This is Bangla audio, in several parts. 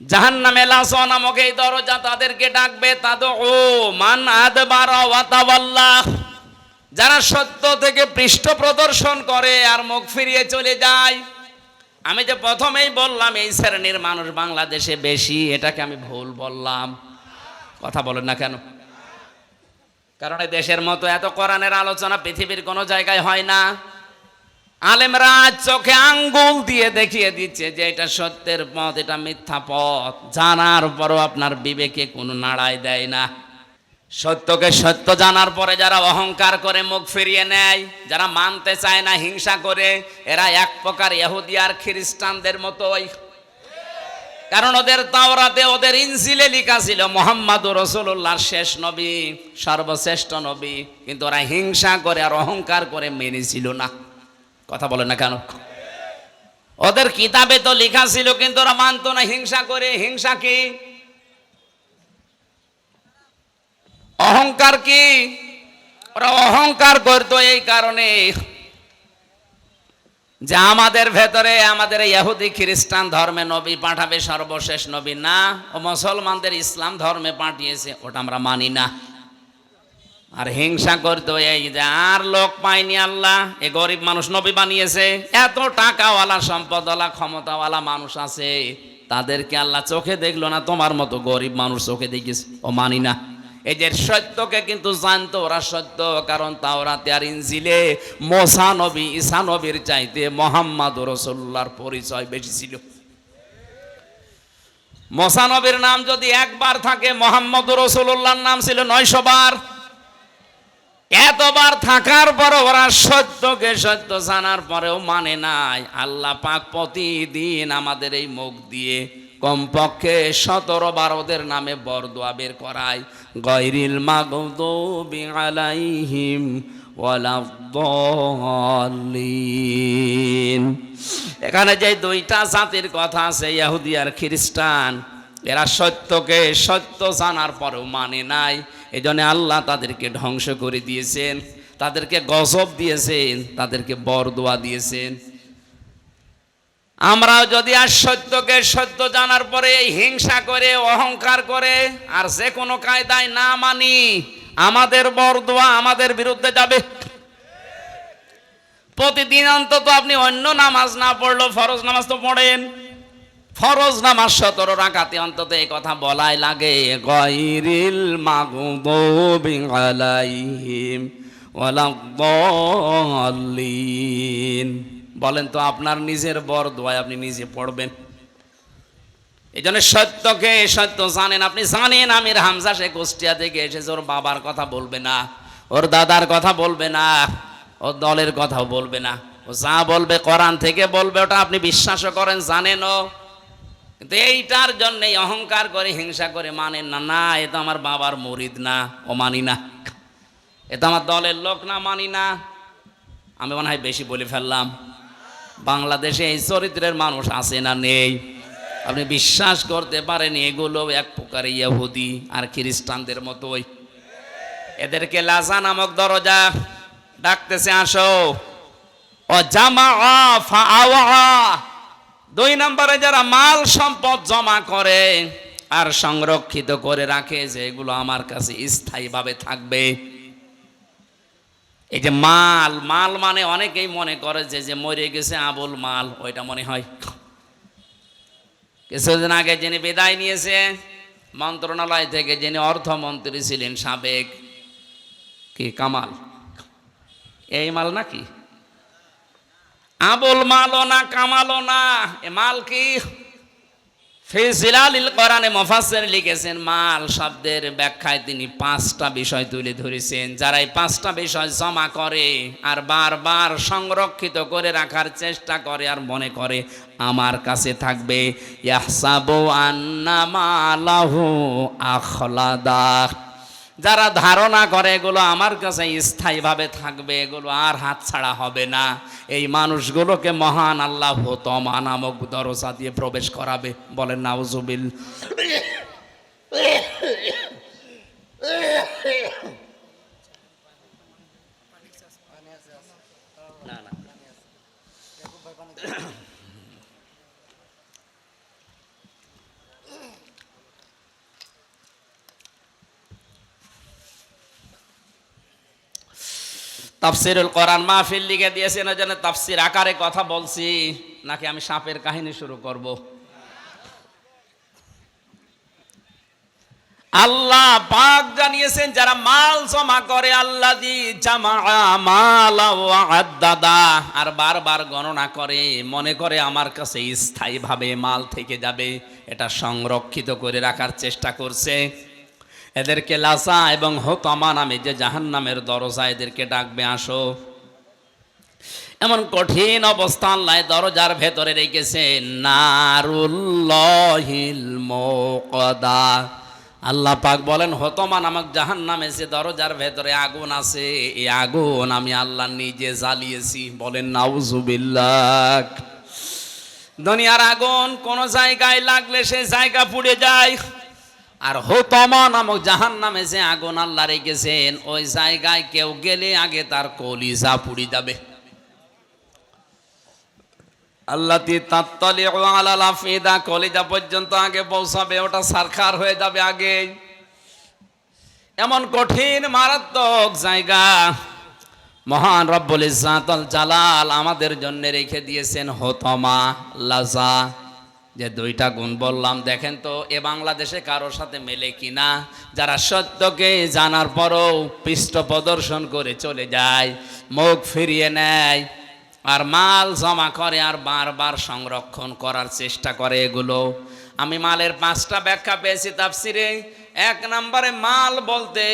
জাহান নামে নামক এই দরজা তাদেরকে ডাকবে ও মান যারা সত্য থেকে পৃষ্ঠ প্রদর্শন করে আর মুখ ফিরিয়ে চলে যায়। আমি যে প্রথমেই বললাম, এই শ্রেণির মানুষ বাংলাদেশে বেশি, এটাকে আমি ভুল বললাম। কথা বলেন না কেন? কারণ দেশের মতো এত কোরআনের আলোচনা পৃথিবীর কোনো জায়গায় হয় না। আলেমরা চোখে আঙ্গুল দিয়ে দেখিয়ে দিচ্ছে যে এটা সত্যের পথ, এটা মিথ্যা পথ। জানার পরও আপনার বিবেকে কোনো নাড়াই দেয় না। সত্যকে সত্য জানার পরে যারা অহংকার করে মুখ ফিরিয়ে নেয়, যারা মানতে চায় না, হিংসা করে, এরা এক প্রকার ইহুদি আর খ্রিস্টানদের মতোই। কারণ ওদের তাওরাতে ওদের ইনসিলে লিখা ছিল মোহাম্মদ রসুল্লাহর শেষ নবী, সর্বশ্রেষ্ঠ নবী। কিন্তু ওরা হিংসা করে আর অহংকার করে মেনেছিল না। কথা বলে না কেন? ওদের কিতাবে তো লেখা ছিল, কিন্তু ওরা মানতো না। হিংসা করে, হিংসা কি? অহংকার কি? ওরা অহংকার করতো এই কারণে যে আমাদের ভেতরে, আমাদের ইহুদি খ্রিস্টান ধর্মে নবী পাঠাবে সর্বশেষ নবী। না, ও মুসলমানদের ইসলাম ধর্মে পাঠিয়েছে, ওটা আমরা মানি না। আর হিংসা করতো এই যে আর লোক পায়নি আল্লাহ, এ গরিব মানুষ নবী বানিয়েছে, এত টাকাওয়ালা, সম্পদওয়ালা, ক্ষমতাওয়ালা মানুষ আছে, তাদেরকে আল্লাহ চোখে দেখল না, তোমার মতো গরিব মানুষ চোখে দেখেছে ও মানি না। যে সত্যকে কিন্তু জানতো, ওরা সত্য, কারণ তাওরাতে আর ইনজিলে মোসা নবী, ঈসা নবীর চাইতে মোহাম্মদ রসুল্লাহর পরিচয় বেশি ছিল। মোসা নবীর নাম যদি একবার থাকে, মোহাম্মদ রসুল্লাহর নাম ছিল নয়শো বার। এতবার থাকার পর ওরা সত্যকে সত্য জানার পরেও মানে নাই। আল্লাহ পাক প্রতিদিন আমাদের এই মুখ দিয়ে কমপক্ষে সতেরো বার ওদের নামে বরদোয়া বের করায়। গৈরিল ওয়ালাদ্দাল্লিন। এখানে যে দুইটা জাতির কথা আছে ইহুদি আর খ্রিস্টান, এরা সত্যকে সত্য জানার পরেও মানে নাই। এই জন্য আল্লাহ তাদেরকে ধ্বংস করে দিয়েছেন, তাদেরকে গজব দিয়েছেন, তাদেরকে বরদোয়া দিয়েছেন। আমরা যদি আর সত্যকে সত্য জানার পরে হিংসা করে, অহংকার করে, আর যে কোনো কায়দায় না মানি, আমাদের বরদোয়া আমাদের বিরুদ্ধে যাবে। প্রতিদিন অন্তত আপনি অন্য নামাজ না পড়লেও ফরজ নামাজ তো পড়েন। ফরজ নামাজ সতেরো রাখাতে অন্তত এই কথা বলাই লাগে। গৈরিল মাগুদুবি আলাইহিম ওয়ালাদ্দাল্লিন। বলেন তো, আপনার নিজের বর দোয়ায় আপনি নিজে পড়বেন। এই জন্য সত্যকে সত্য জানেন, আপনি জানেন আমির হামজা সে কুষ্টিয়া থেকে এসেছে, ওর বাবার কথা বলবে না, ওর দাদার কথা বলবে না ওর দলের কথাও বলবে না। ও যা বলবে কোরআন থেকে বলবে, ওটা আপনি বিশ্বাসও করেন, জানেনও। কিন্তু এইটার জন্যই অহংকার করে, হিংসা করে মানে না না, এ তো আমার বাবার মরিদ না, ও মানি না। এ তো আমার দলের লোক না, মানি না। আমি মনে হয় বেশি বলে ফেললাম। বাংলাদেশে এই চরিত্রের মানুষ আছে না নেই? আপনি বিশ্বাস করতে পারেন, এগুলো এক প্রকার ইয়াহুদি আর খ্রিস্টানদের মতোই। এদেরকে লাজা নামক দরজা ডাকতেছে, আসো। ও জামা দুই নম্বরে যারা মাল সম্পদ জমা করে আর সংরক্ষিত করে রাখে যে এগুলো আমার কাছে স্থায়ীভাবে থাকবে। এই যে মাল মাল মানে অনেকেই মনে করে যে যে মরে গেছে আবুল মাল, ওইটা মনে হয়। কিছুদিন আগে যিনি বিদায় নিয়েছে, মন্ত্রণালয় থেকে যিনি অর্থমন্ত্রী ছিলেন সাবেক, কি কামাল? এই মাল নাকি? আবুল মালও না, কামালও না। এ মাল কি? ফিজিলালিল কোরআনে মুফাসসির লিখেছেন, মাল শব্দের ব্যাখ্যায় তিনি পাঁচটা বিষয় তুলে ধরেছেন। যারা এই পাঁচটা বিষয় জমা করে আর বারবার সংরক্ষিত করে রাখার চেষ্টা করে আর মনে করে, আমার কাছে থাকবে, ইয়াহসাবু আন্না মালাহু আখলাদা। যারা ধারণা করে এগুলো আমার কাছে স্থায়ীভাবে থাকবে, এগুলো আর হাত ছাড়া হবে না। এই মানুষগুলোকে মহান আল্লাহ তমা নামক দরজা দিয়ে প্রবেশ করাবে। বলেন, নাউজুবিল তাফসিরুল কোরআন মাহফিল লিখে দিয়েছেন, ওই জন্য তাফসির আকারে কথা বলছি, নাকি আমি সাপের কাহিনী শুরু করব? আল্লাহ পাক জানিয়েছেন, যারা মাল জমা করে আল্লাহ দি জামা মাল দাদা আর বারবার গণনা করে, মনে করে আমার কাছে স্থায়ীভাবে মাল থেকে যাবে, এটা সংরক্ষিত করে রাখার চেষ্টা করছে। এদেরকে লাসা এবং হতমা নামে যে জাহান্নামের দরজা এদেরকে ডাকবে, আসো। এমন কঠিন অবস্থান লাই দরজার ভেতরে রেখেছে, নারুল্লাহিল মোকদা। আল্লাহ পাক বলেন, হতমা নামক জাহান নামে যে দরজার ভেতরে আগুন আছে, এই আগুন আমি আল্লাহ নিজে জ্বালিয়েছি। বলেন, নাউজুবিল্লাহ। দুনিয়ার আগুন কোন জায়গায় লাগলে সে জায়গা পুড়ে যায়। আর হোতমা নামক জাহান নামে যে আগুন আল্লাহ রেখেছেন, ওই জায়গায় কেউ গেলে আগে তার কলিজা পুড়ে যাবে। আল্লাহ তাত্তলি আলাল আফিদা, কলিজা পর্যন্ত আগে পৌঁছাবে, ওটা সারখার হয়ে যাবে আগে। এমন কঠিন, মারাত্মক জায়গা, মহান রব্বুল ইজাতল জালাল আমাদের জন্য রেখে দিয়েছেন হতমা, লাজা। যে দুইটা গুণ বললাম, দেখেন তো, এ বাংলাদেশে কারোর সাথে মেলে কিনা যারা সত্যকে জানার পরও পৃষ্ঠ প্রদর্শন করে চলে যায়, মুখ ফিরিয়ে নেয়, আর মাল জমা করে আর বারবার সংরক্ষণ করার চেষ্টা করে এগুলো। আমি মালের পাঁচটা ব্যাখ্যা পেয়েছি তাফসিরে। এক নম্বরে মাল বলতে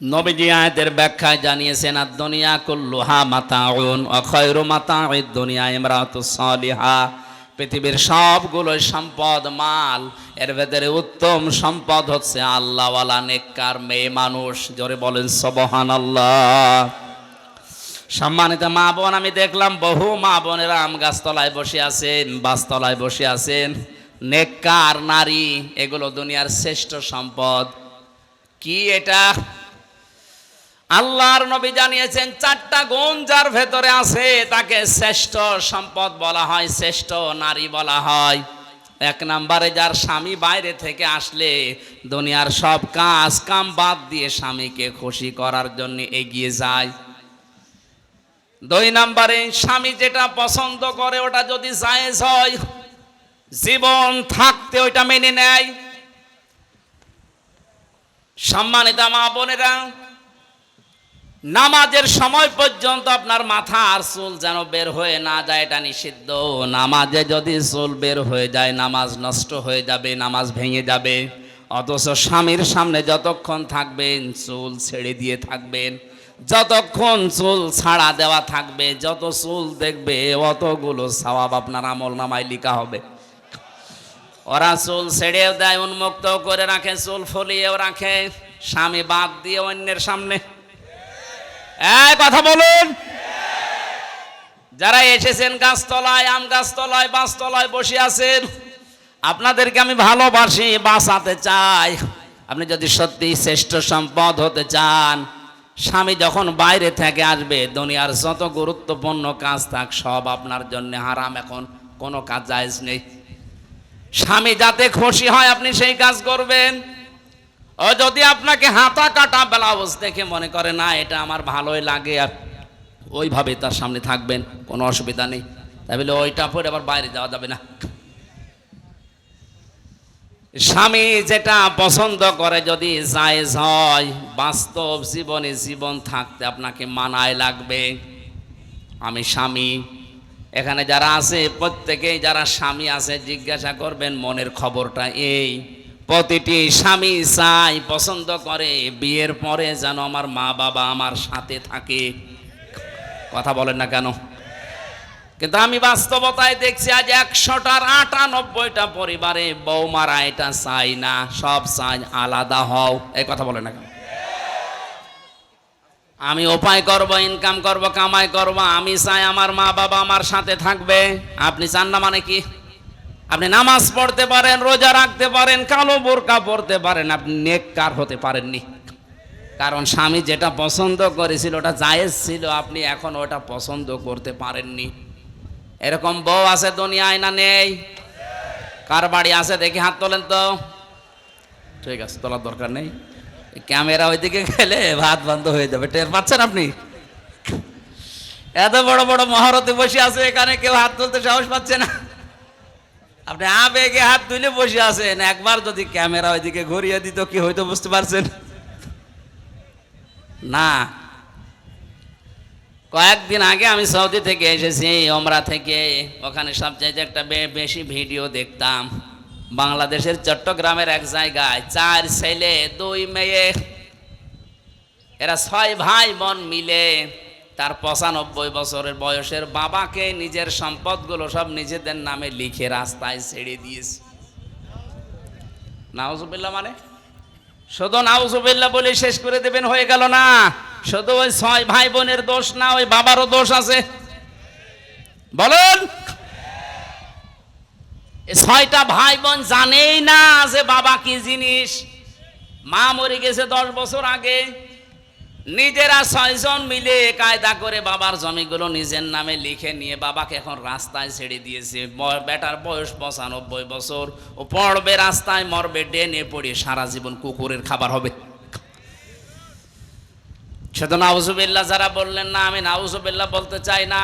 নবীজি আয়াতের ব্যাখ্যায় জানিয়েছেন আর দুনিয়া কুল্লুহা মাতাউন অক্ষয়রু মাতা দুনিয়া ইমরাতু সালিহা। পৃথিবীর সবগুলো সম্পদ, মাল, এর ভেতরে উত্তম সম্পদ হচ্ছে আল্লাহওয়ালা, নেককার মেয়ে মানুষ। জোরে বলেন সবহান আল্লাহ সম্মানিত মা বোন, আমি দেখলাম বহু মা বোনেরা আম গাছতলায় বসে আছেন, বাসতলায় বসে আছেন। নেককার নারী, এগুলো দুনিয়ার শ্রেষ্ঠ সম্পদ। কি এটা? আল্লাহর নবী জানিয়েছেন, চারটা গুণ যার ভেতরে আছে, তাকে শ্রেষ্ঠ সম্পদ বলা হয়, শ্রেষ্ঠ নারী বলা হয়। এক নম্বরে যার স্বামী বাইরে থেকে আসলে দুনিয়ার সব কাজ, কাম বাদ দিয়ে স্বামীকে খুশি করার জন্য এগিয়ে যায়। দুই নম্বরে, স্বামী যেটা পছন্দ করে, ওটা যদি জায়েজ হয়, জীবন থাকতে ওইটা মেনে নেয়। সম্মানিত মা বোনেরা নামাজের সময় পর্যন্ত আপনার মাথা আর চুল যেন বের হয়ে না যায়, এটা নিষিদ্ধ। নামাজে যদি চুল বের হয়ে যায়, নামাজ নষ্ট হয়ে যাবে, নামাজ ভেঙে যাবে। অথচ স্বামীর সামনে যতক্ষণ থাকবেন, চুল ছেড়ে দিয়ে থাকবেন। যতক্ষণ চুল ছাড়া দেওয়া থাকবে, যত চুল দেখবে, অতগুলো সওয়াব আপনার আমল নামায় লিখা হবে। ওরা চুল ছেড়েও দেয়, উন্মুক্ত করে রাখে, চুল ফলিয়েও রাখে। স্বামী বাদ দিয়ে অন্যের সামনে কথা বলুন। যারা এসেছেন গাছতলায়, আম গাছতলায়, বাঁশতলায় বসে আছেন, আপনাদেরকে আমি ভালোবাসি, বাঁচাতে চাই। আপনি যদি সত্যি শ্রেষ্ঠ সম্পদ হতে চান, স্বামী যখন বাইরে থেকে আসবে, দুনিয়ার যত গুরুত্বপূর্ণ কাজ থাক, সব আপনার জন্য হারাম, এখন কোনো কাজ জায়েজ নেই। স্বামী যাতে খুশি হয়, আপনি সেই কাজ করবেন। ও, যদি আপনাকে হাতা কাটা ব্লাউজ দেখে মনে করে, না, এটা আমার ভালোই লাগে, আর ওইভাবে তার সামনে থাকবেন, কোনো অসুবিধা নেই। তাই বলে, ওইটা পরে আবার বাইরে যাওয়া যাবে না। স্বামী যেটা পছন্দ করে, যদি জায়েজ হয়, বাস্তব জীবনে জীবন থাকতে আপনাকে মানায় লাগবে। আমি স্বামী, এখানে যারা আছে, প্রত্যেকেই যারা স্বামী আছে, জিজ্ঞাসা করবেন, মনের খবরটা এই। প্রতিটি স্বামী চাই, পছন্দ করে, বিয়ের পরে যেন আমার মা বাবা আমার সাথে থাকে। কথা বলেন না কেন? কিন্তু আমি বাস্তবতায় দেখছি আজ একশোটার আটানব্বইটা পরিবারে বৌমারা এটা চাই না, সব চাই আলাদা হও। এই কথা বলে না কেন? আমি উপায় করব ইনকাম করব, কামাই করব, আমি চাই আমার মা বাবা আমার সাথে থাকবে। আপনি চান না মানে কি? আপনি নামাজ পড়তে পারেন, রোজা রাখতে পারেন, কালো বোরকা পড়তে পারেন, আপনি নেককার হতে পারেননি। কারণ স্বামী যেটা পছন্দ করেছিল, ওটা জায়েজ ছিল, আপনি এখন ওটা পছন্দ করতে পারেননি। এরকম বউ আছে দুনিয়ায় না নেই? কার বাড়ি আছে? দেখি হাত তোলেন তো। ঠিক আছে, তোলার দরকার নেই। ক্যামেরা ওইদিকে গেলে ভাত বন্ধ হয়ে যাবে। টের পাচ্ছেন আপনি? এত বড় বড় মহারতে বসে আছে, এখানে কেউ হাত তুলতে সাহস পাচ্ছে না। আপনি আবেগে হাত তুলে বসে আছেন। একবার যদি ক্যামেরা ওইদিকে ঘুরিয়ে দিত, কি হয়তো বুঝতে পারছেন? না। কয়েকদিন আগে আমি সৌদি থেকে এসেছি, ওমরা থেকে। ওখানে সবচাইতে একটা বেশি ভিডিও দেখতাম। বাংলাদেশের চট্টগ্রামের এক জায়গায় চার ছেলে, দুই মেয়ে, এরা ছয় ভাই বোন মিলে তার পঁচানব্বই বছরের বয়সের বাবাকে নিজের সম্পদগুলো সব নিজেদের নামে লিখে রাস্তায় ছেড়ে দিয়েছে। নাউজুবিল্লাহ মানে? শুধু নাউজুবিল্লাহ বলে শেষ করে দেবেন, হয়ে গেল না। শুধু ওই ছয় ভাই বোনের দোষ না, ওই বাবারও দোষ আছে। বলুন। ছয়টা ভাই বোন জানেই না যে বাবা কি জিনিস। মা মরে গেছে দশ বছর আগে। নিজেরা ছয়জন মিলে কায়দা করে বাবার জমিগুলো নিজের নামে লিখে নিয়ে বাবাকে এখন রাস্তায় ছেড়ে দিয়েছে। বেটার বয়স পঁচানব্বই বছর ও পড়বে রাস্তায়, মরবে, ডেনে পড়ে, সারা জীবন কুকুরের খাবার হবে। শুধু নাউজুবিল্লাহ যারা বললেন না, আমি নাউজুবিল্লাহ বলতে চাই না।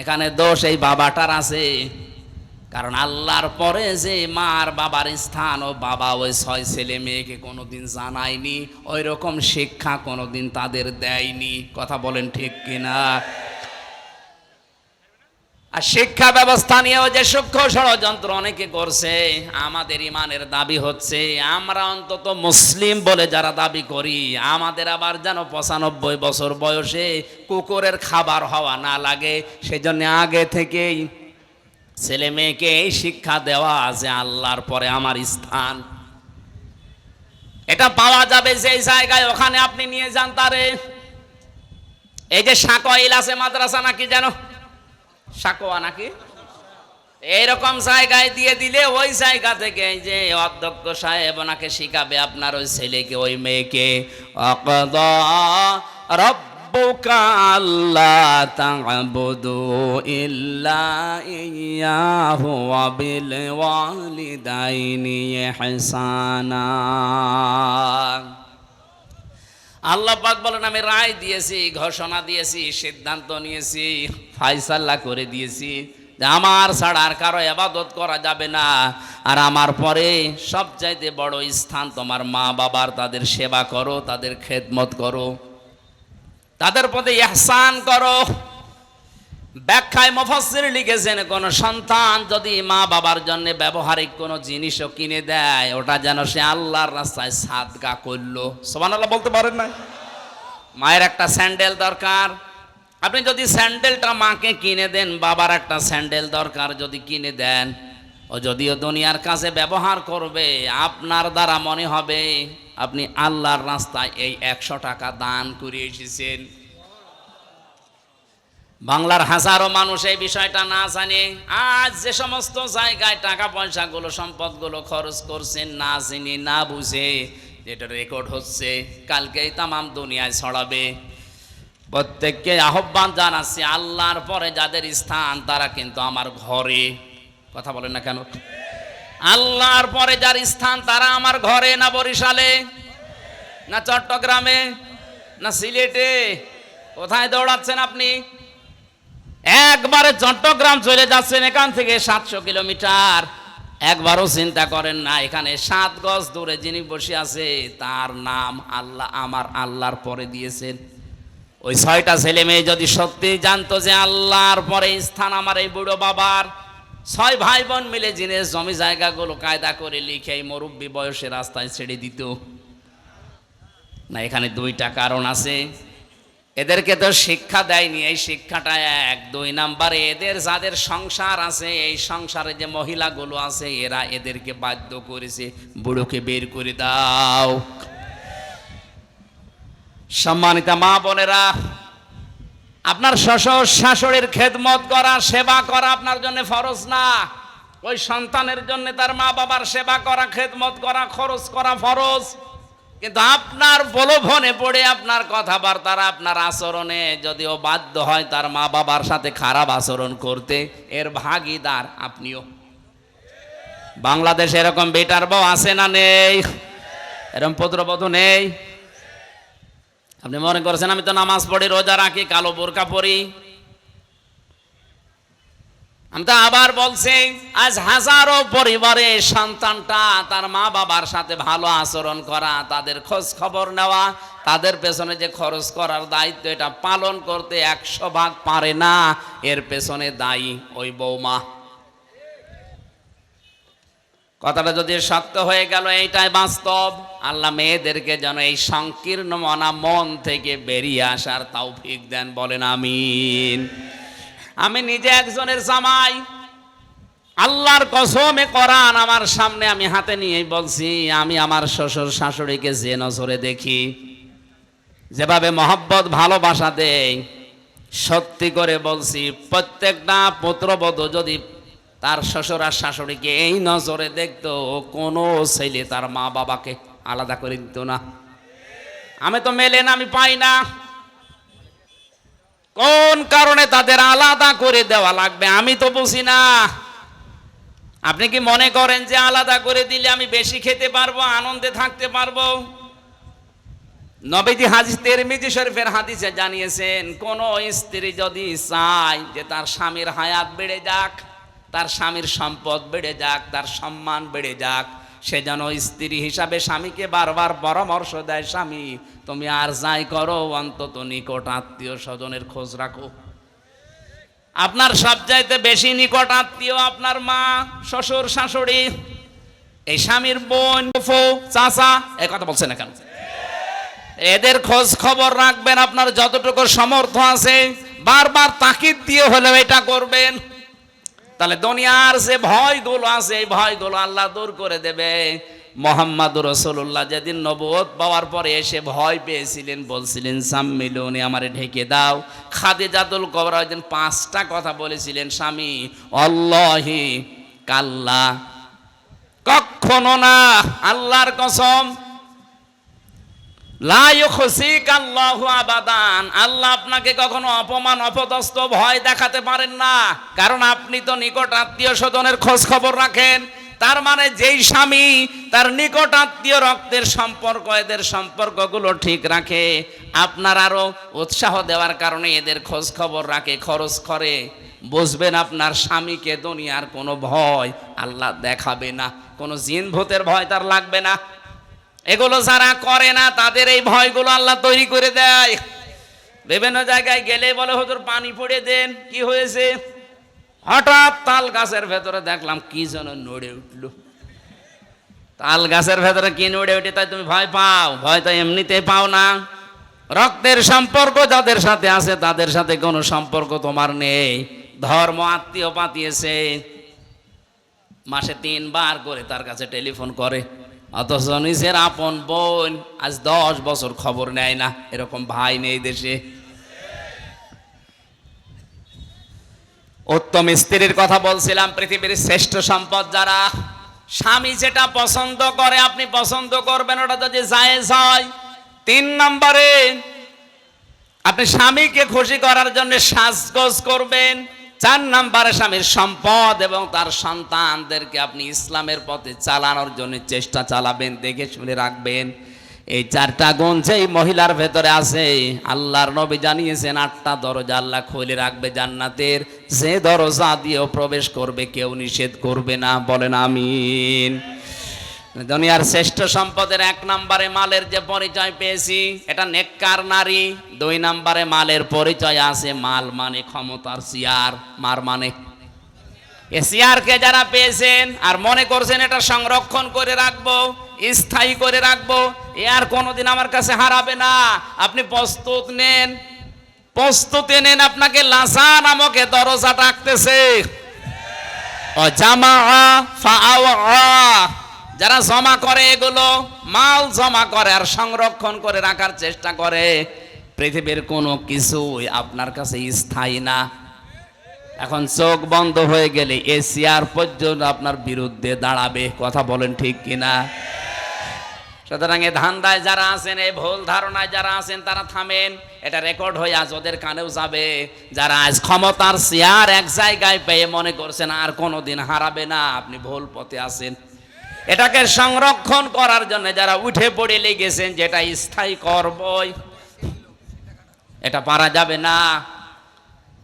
এখানে দোষ এই বাবাটার আছে। কারণ আল্লাহর পরে যে মার বাবার স্থান ও বাবা ওই ছয় ছেলে মেয়েকে কোনোদিন জানায়নি ওই রকম শিক্ষা কোনোদিন তাদের দেয়নি। কথা বলেন ঠিক কিনা? আর শিক্ষা ব্যবস্থা নিয়েও যে সূক্ষ্ম ষড়যন্ত্র অনেকে করছে, আমাদের ইমানের দাবি হচ্ছে, আমরা অন্তত মুসলিম বলে যারা দাবি করি, আমাদের আবার যেন পঁচানব্বই বছর বয়সে কুকুরের খাবার হওয়া না লাগে, সেজন্য আগে থেকেই ছেলে মেয়েকে এই শিক্ষা দেওয়া যে আল্লাহর পরে আমার স্থান। এটা পাওয়া যাবে যে জায়গায় ওখানে আপনি নিয়ে যান তারে। এই যে সাকইল আছে মাদ্রাসা নাকি জানো সাঁকোয়া নাকি? এইরকম জায়গায় দিয়ে দিলে ওই জায়গা থেকে এই যে অধ্যক্ষ সাহেব ওনাকে শিখাবে আপনার ওই ছেলেকে, ওই মেয়েকে। অকদ রব্বুকা তা'বুদু ইল্লা ইয়াহু ওয়া বিল ওয়ালিদাইনি ইহসানা আল্লাহ বলেন, আমি রায় দিয়েছি, ঘোষণা দিয়েছি, সিদ্ধান্ত নিয়েছি, ফাইসাল্লা করে দিয়েছি যে আমার ছাড়া আর কারও আবাদত করা যাবে না। আর আমার পরে সবচাইতে বড় স্থান তোমার মা বাবার তাদের সেবা করো, তাদের খেদমত করো। তাদের প্রতি ইহসান করো। ব্যাখ্যায় মুফাসসির লিখেছেন, কোন সন্তান যদি মা বাবার জন্য ব্যবহারিক কোনো জিনিসও কিনে দেয়, ওটা যেন সে আল্লাহর রাস্তায় সাদগা করল। সুবহানাল্লাহ, বলতে পারেন না মায়ের একটা স্যান্ডেল দরকার। আপনি যদি স্যান্ডেলটা মাকে কিনে দেন, বাবার একটা স্যান্ডেল দরকার যদি কিনে দেন। ও যদিও দুনিয়ার কাছে ব্যবহার করবে, আপনার দ্বারা মনে হবে আপনি আল্লাহর রাস্তায় এই একশো টাকা দান করে এসেছেন। বাংলার হাজারো মানুষ এই বিষয়টা না জানে, আজ যে সমস্ত জায়গায় টাকা পয়সাগুলো, সম্পদগুলো খরচ করছেন না জেনে, না বুঝে, যেটা রেকর্ড হচ্ছে, কালকেই তামাম দুনিয়ায় ছড়াবে। প্রত্যেককে আহ্বান জানাচ্ছি, আল্লাহর পরে যাদের স্থান, তারা কিন্তু আমার ঘরে। কথা বলেন না কেন? আল্লাহর পরে যার স্থান, তারা আমার ঘরে না বরিশালে, না চট্টগ্রামে, না সিলেটে। কোথায় দৌড়াচ্ছেন আপনি? একবারে চট্টগ্রাম চলে যাচ্ছেন এখান থেকে সাতশো কিলোমিটার। একবারও চিন্তা করেন না, এখানে সাত গজ দূরে যিনি বসে আছে, তার নাম আল্লাহ, আমার আল্লাহর পরে দিয়েছেন। ওই ছয়টা ছেলে মেয়ে যদি সত্যি জানতো যে আল্লাহর পরে স্থান আমার এই বুড়ো বাবার ছয় ভাই বোন মিলে জিনিস জমি জায়গাগুলো কায়দা করে লিখে এই মুরব্বী বয়সে রাস্তায় ছেড়ে দিত। না, এখানে দুইটা কারণ আছে। এদেরকে তো শিক্ষা দেয়নি, এই শিক্ষাটা এক, দুই নাম্বারে। এদের যাদের সংসার আছে, এই সংসারে যে মহিলাগুলো আছে, এরা এদেরকে বাধ্য করেছে, বুড়োকে বের করে দাও। সম্মানিতা মা বোনেরা আপনার শ্বশুর শাশুড়ির খেদমত করা, সেবা করা আপনার জন্য ফরজ না। ওই সন্তানের জন্য তার মা বাবার সেবা করা, খেদমত করা, খরচ করা ফরজ। কিন্তু আপনার প্রলোভনে পড়ে আপনার কথাবার্তার, আপনার আচরণে যদিও বাধ্য হয় তার মা বাবার সাথে খারাপ আচরণ করতে, এর ভাগিদার আপনিও। বাংলাদেশে এরকম বেটার বউ আছে না নেই? এরকম পুত্রবধূ নেই? আপনি মনে করছেন, আমি তো নামাজ পড়ি, রোজা রাখি, কালো বোরকা পরি। আমি তো আবার বলছি, আজ হাজারো পরিবারে সন্তানটা তার মা বাবার সাথে ভালো আচরণ করা, তাদের খোঁজ খবর নেওয়া, তাদের পেছনে যে খরচ করার দায়িত্ব, এটা পালন করতে একশো ভাগ পারে না, এর পেছনে দায়ী ওই বৌমা। কথাটা যদি সত্য হয়ে গেল, এইটাই বাস্তব। আল্লাহ মেয়েদেরকে যেন এই সংকীর্ণ মনা মন থেকে বেরিয়ে আসার তৌফিক দেন, বলেন আমিন। আমি নিজে একজনের জামাই। আল্লাহর কসমে করান আমার সামনে আমি হাতে নিয়েই বলছি, আমি আমার শ্বশুর শাশুড়িকে যে নজরে দেখি, যেভাবে মহব্বত, ভালোবাসা দেয়, সত্যি করে বলছি, প্রত্যেকটা পুত্রবধূ যদি তার শ্বশুর আর শাশুড়িকে এই নজরে দেখতো, কোনো ছেলে তার মা বাবাকে আলাদা করে দিত না। আমি তো মেলেন আমি পাই না। কোন কারণে তাদের আলাদা করে দেওয়া লাগবে, আমি তো বুঝি না। আপনি কি মনে করেন যে আলাদা করে দিলে আমি বেশি খেতে পারব, আনন্দে থাকতে পারব? নবীজি হাজি তেরমিজি শরীফের হাদিসে জানিয়েছেন, কোন স্ত্রী যদি চায় যে তার স্বামীর হায়াত বেড়ে যাক তার স্বামীর সম্পদ বেড়ে যাক, তার সম্মান বেড়ে যাক। সে যেন স্ত্রী হিসাবে স্বামীকে বারবার পরামর্শ দেয়, স্বামী, তুমি আর যাই করো, অন্তত নিকট আত্মীয় স্বজনের খোঁজ রাখো। আপনার সবচাইতে বেশি নিকট আত্মীয় আপনার মা, শ্বশুর, শাশুড়ি, এই স্বামীর বোন চাচা, এ কথা বলছে না কেন? এদের খোঁজ খবর রাখবেন, আপনার যতটুকু সমর্থ আছে, বারবার তাকিদ দিয়ে হলেও এটা করবেন। তাহলে দুনিয়ার যে ভয়গুলো আছে, এই ভয়গুলো আল্লাহ দূর করে দেবে। মোহাম্মদ রসুল্লাহ যেদিন নবত পাওয়ার পরে এসে ভয় পেয়েছিলেন, বলছিলেন, সাম্মিলুনি, আমারে ঢেকে দাও। খাদে জাতুল কবর একদিন পাঁচটা কথা বলেছিলেন, স্বামী, অল্লাহি, কাল্লা। কখনো না, আল্লাহর কসম। আবাদান। আল্লাহ আপনাকে কখনো অপমান, অপদস্থ, ভয় দেখাতে পারেন না। কারণ আপনি তো নিকট আত্মীয় স্বজনের খোঁজ খবর রাখেন। তার মানে যেই স্বামী তার নিকট আত্মীয় রক্তের সম্পর্ক, এদের সম্পর্কগুলো ঠিক রাখে। আপনার আরও উৎসাহ দেওয়ার কারণে এদের খোঁজ খবর রাখে, খরচ করে। বুঝবেন আপনার স্বামীকে দুনিয়ার কোনো ভয় আল্লাহ দেখাবে না। কোনো জিন ভূতের ভয় তার লাগবে না। এগুলো যারা করে না, তাদের এই ভয়গুলো আল্লাহ তৈরি করে দেয়। বিভিন্ন জায়গায় গেলে বলে, হুজুর, পানি পড়ে দেন। কি হয়েছে? হঠাৎ তাল গাছের ভেতরে দেখলাম, কি যেন নড়ে উঠল। তাল গাছের ভেতরে কি নড়ে উঠে, তাই তুমি ভয় পাও। ভয় তো এমনিতে পাও না। রক্তের সম্পর্ক যাদের সাথে আছে, তাদের সাথে কোনো সম্পর্ক তোমার নেই। ধর্ম আত্মীয় পাতিয়েছে। মাসে তিনবার করে তার কাছে টেলিফোন করে। অথচ নিজের আপন বোন আজ দশ বছর খবর নেয় না, এরকম ভাই নেই দেশে। উত্তম স্ত্রীর কথা বলছিলাম, পৃথিবীর শ্রেষ্ঠ সম্পদ যারা, স্বামী যেটা পছন্দ করে আপনি পছন্দ করবেন, ওটা যদি জায়েজ হয়, তিন নম্বরে, আপনি স্বামীকে খুশি করার জন্য সাজগোজ করবেন চার নাম্বারে স্বামীর সম্পদ এবং তার সন্তানদেরকে আপনি ইসলামের পথে চালানোর জন্য চেষ্টা চালাবেন, দেখে শুনে রাখবেন। এই চারটা গুণ যেই মহিলার ভেতরে আছে, আল্লাহর নবী জানিয়েছেন, আটটা দরজা আল্লাহ খুলে রাখবে জান্নাতের। যে দরজা দিয়েও প্রবেশ করবে, কেউ নিষেধ করবে না, বলেন আমিন। দুনিয়ার শ্রেষ্ঠ সম্পদের এক নম্বরে মালের যে পরিচয় পেয়েছি, এটা নেককার নারী। দুই নম্বরে মালের পরিচয় আছে, মাল মানে ক্ষমতার সিয়ার। মার মানে এ সিয়ারকে যারা পেয়েছেন আর মনে করছেন এটা সংরক্ষণ করে রাখব, স্থায়ী করে রাখব, এ আর কোনোদিন আমার কাছে হারাবে না। আপনি প্রস্তুত নেন, প্রস্তুতি নেন আপনাকে লাসা নামক দরজা ডাকতেছে। ও জামা যারা জমা করে এগুলো, মাল জমা করে আর সংরক্ষণ করে রাখার চেষ্টা করে, পৃথিবীর কোনো কিছুই আপনার কাছে স্থায়ী না। এখন চোখ বন্ধ হয়ে গেলে এশিয়ার পর্যন্ত আপনার বিরুদ্ধে দাঁড়াবে, কথা বলেন ঠিক কিনা? সুতরাং এ ধান্দায় যারা আছেন এই ভুল ধারণায় যারা আছেন, তারা থামেন, এটা রেকর্ড হয়ে আজ ওদের কানেও যাবে। যারা আজ ক্ষমতার চেয়ার এক জায়গায় পেয়ে মনে করছেন, আর কোনোদিন হারাবে না, আপনি ভুল পথে আছেন। এটাকে সংরক্ষণ করার জন্য যারা উঠে পড়ে লেগেছেন, যেটা স্থায়ী করবই। এটা পারা যাবে না।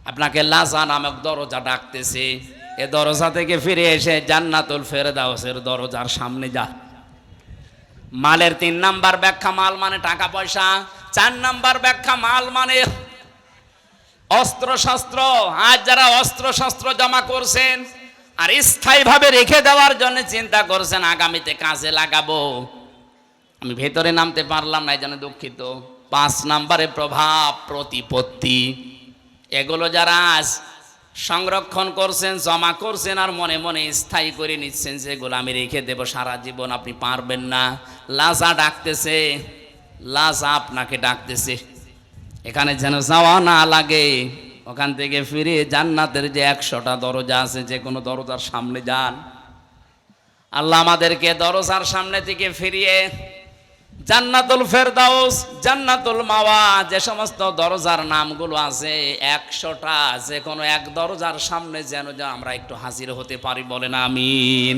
আপনাকে লাজা নামক দরজা ডাকতেছে। এ দরজা থেকে ফিরে এসে জান্নাতুল ফেরদাউসের দরজার সামনে যা। মালের তিন নাম্বার ব্যাখ্যা, মাল মানে টাকা, পয়সা। চার নাম্বার ব্যাখ্যা, মাল মানে অস্ত্র শস্ত্র আজ যারা অস্ত্র শস্ত্র জমা করছেন আর স্থায়ীভাবে রেখে দেওয়ার জন্য চিন্তা করছেন, আগামীতে কাজে লাগাবো। আমি ভেতরে নামতে পারলাম না এই জন্য দুঃখিত। পাঁচ নাম্বারে প্রভাব, প্রতিপত্তি। এগুলো যারা আজ সংরক্ষণ করছেন, জমা করছেন আর মনে মনে স্থায়ী করে নিচ্ছেন যেগুলো আমি রেখে দেব সারা জীবন, আপনি পারবেন না। লাজা ডাকতেছে, লাজা আপনাকে ডাকতেছে। এখানে যেন যাওয়া না লাগে। ওখান থেকে ফিরে জান্নাতের যে একশোটা দরজা আছে, যে কোনো দরজার সামনে যান। আল্লাহ আমাদেরকে দরজার সামনে থেকে ফিরিয়ে জান্নাতুল ফেরদাউস, জান্নাতুল মাওয়া যে সমস্ত দরজার নামগুলো আছে, একশোটা, যে কোনো এক দরজার সামনে যেন যেন আমরা একটু হাজির হতে পারি বলেন আমিন।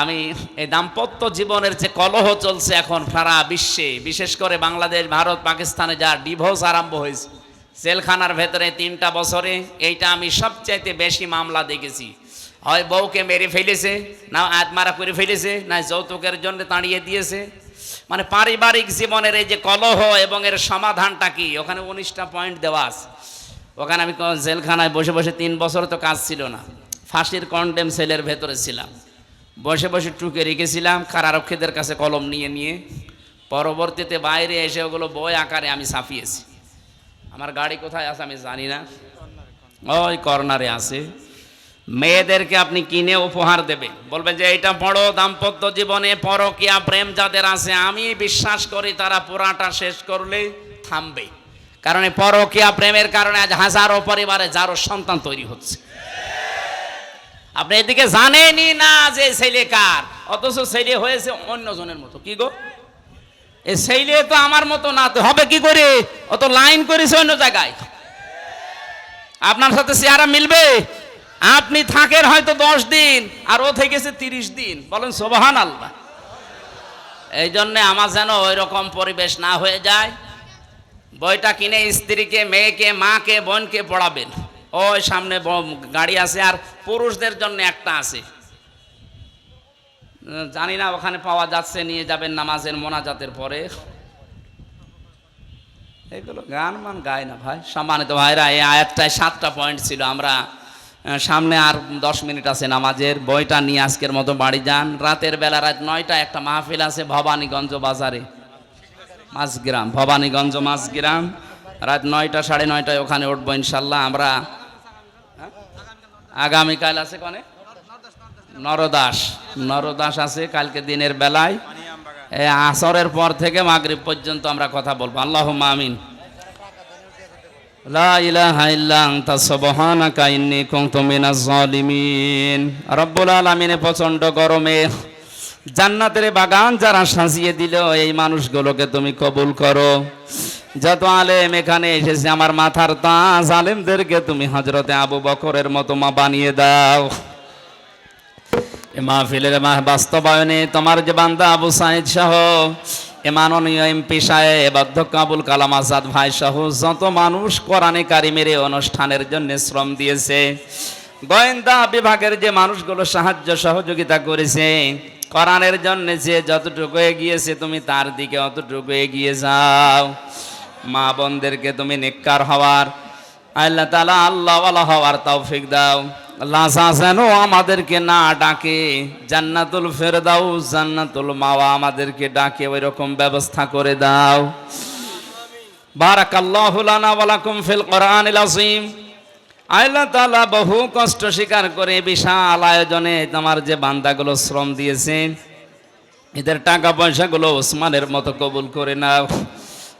আমি এই দাম্পত্য জীবনের যে কলহ চলছে এখন সারা বিশ্বে, বিশেষ করে বাংলাদেশ, ভারত, পাকিস্তানে যা ডিভোর্স আরম্ভ হয়েছে জেলখানার ভেতরে তিনটা বছরে, এইটা আমি সবচাইতে বেশি মামলা দেখেছি। হয় বউকে মেরে ফেলেছে, না আত্মারা করে ফেলেছে, না যৌতুকের জন্য তাড়িয়ে দিয়েছে। মানে পারিবারিক জীবনের এই যে কলহ এবং এর সমাধানটা কি? ওখানে উনিশটা পয়েন্ট দেওয়া আছে। ওখানে আমি জেলখানায় বসে বসে তিন বছর তো কাজ ছিল না। ফাঁসির কন্ডেম সেলের ভেতরে ছিলাম। বসে বসে টুকে রেখেছিলাম কারারক্ষীদের কাছে কলম নিয়ে নিয়ে। পরবর্তীতে বাইরে এসে ওগুলো বই আকারে আমি ছাপিয়েছি। আমার গাড়ি কোথায় আছে আমি জানি না। ওই কর্নারে আছে। মেয়েদেরকে আপনি কিনে উপহার দেবে। বলবেন যে এটা বড় দাম্পত্য জীবনে পরকিয়া প্রেম যাদের আছে, আমি বিশ্বাস করি তারা পুরাটা শেষ করলে থামবে। কারণ পরকিয়া প্রেমের কারণে আজ হাজারো পরিবারে যারো সন্তান তৈরি হচ্ছে। আপনি এদিকে জানেনই না যে ছেলে কার, অথচ ছেলে হয়েছে অন্যজনের মতো। কি গো? এ ছেলে তো আমার মতো না, তো হবে কি করে? অত লাইন করেছে অন্য জায়গায়। আপনার সাথে চেহারা মিলবে? আপনি থাকেন হয়তো দশ দিন, আর ও থেকেছে তিরিশ দিন। বলেন সোবাহান আল্লাহ এই জন্যে আমার যেন ওই রকম পরিবেশ না হয়ে যায়। বইটা কিনে স্ত্রীকে, মেয়েকে, মাকে, বোনকে পড়াবেন। ওই সামনে গাড়ি আছে, আর পুরুষদের জন্য একটা আছে। জানি না, ওখানে পাওয়া যাচ্ছে, নিয়ে যাবেন নামাজের মোনাজাতের পরে। এগুলো গান মান গায় না ভাই। সম্মানিত ভাইরা, এই আয়াতটায় সাতটা পয়েন্ট ছিল। আমরা সামনে আর দশ মিনিট আছে নামাজের। বইটা নিয়ে আজকের মতো বাড়ি যান। রাতের বেলা রাত নয়টা একটা মাহফিল আছে ভবানীগঞ্জ বাজারে। মাঝগ্রাম ভবানীগঞ্জ মাঝগ্রাম রাত নয়টা, সাড়ে নয়টায় ওখানে উঠবো ইনশাল্লাহ। আমরা হ্যাঁ? আগামীকাল আছে কনে? নরদাস নরদাস আছে কালকে দিনের বেলায়। আসরের পর থেকে মাগরিব পর্যন্ত আমরা কথা বলব। আল্লাহ জালিমিন রব্বুল আলামিনে প্রচণ্ড গরমে জান্নাতের বাগান যারা সাজিয়ে দিল, এই মানুষগুলোকে তুমি কবুল করো। যত আলেম এখানে এসেছে, আমার মাথার তাজ আলেমদেরকে তুমি হজরতে আবু বকরের মতো মা বানিয়ে দাও। মাহফিলের মা- বাস্তবায়নে তোমার যে বান্দা আবু সাইদ সহ এ মাননীয় এমপি সাহেব অধ্যক্ষ আবুল কালাম আজাদ ভাই সহ যত মানুষ কোরআনে কারিমের অনুষ্ঠানের জন্য শ্রম দিয়েছে, গোয়েন্দা বিভাগের যে মানুষগুলো সাহায্য সহযোগিতা করেছে, কোরআনের জন্য যে যতটুকু এগিয়েছে তুমি তার দিকে অতটুকু এগিয়ে যাও। মা বোনদেরকে তুমি নিকার হওয়ার আল্লাহ তালা আল্লাহ আল্লাহ হওয়ার তৌফিক দাও। লাসা যেন আমাদেরকে না ডাকে, জান্নাতুল ফেরদাউ জান্নাতুল মাওয়া আমাদেরকে ডাকে ওই রকম ব্যবস্থা করে দাও। বারাকাল্লাহু লানা ওয়া লাকুম ফিল কোরআনিল আযীম। আল্লাহ তাআলা বহু কষ্ট স্বীকার করে বিশাল আয়োজনে তোমার যে বান্দাগুলো শ্রম দিয়েছেন এদের টাকা পয়সাগুলো ওসমানের মতো কবুল করে নাও।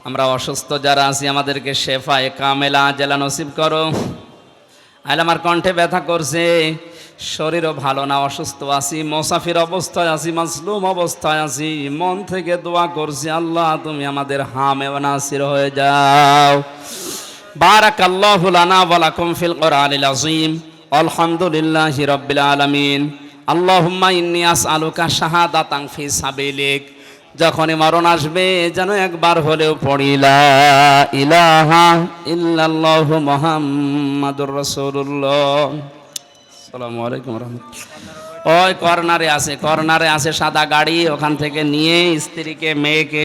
আমরা অসুস্থ যারা আছি, আমাদেরকে শেফায় কামেলা জেলা নসিব করো। আইলে আমার কণ্ঠে ব্যথা করছে। শরীরও ভালো না, অসুস্থ আছি, মোসাফির অবস্থায় আছি মাসলুম অবস্থায় আছি। মন থেকে দোয়া করছি, আল্লাহ তুমি আমাদের হামে নাসির হয়ে যাও। বারাক আল্লাহ লানা ওয়া লাকুম ফিল কোরআনিল আযীম। আলহামদুলিল্লাহি রাব্বিল আলামিন। আল্লাহুম্মা ইন্নি আসআলুকা শাহাদাতান ফি সাবিলিক। যখনই মরণ আসবে, যেন একবার হলেও পড়িলা ইলাহা ইল্লাল্লাহু মুহাম্মাদুর রাসূলুল্লাহ। আসসালামু আলাইকুম রহমতুল্লাহ। ওই কর্নারে আছে কর্নারে আছে সাদা গাড়ি, ওখান থেকে নিয়ে স্ত্রীকে, মেয়েকে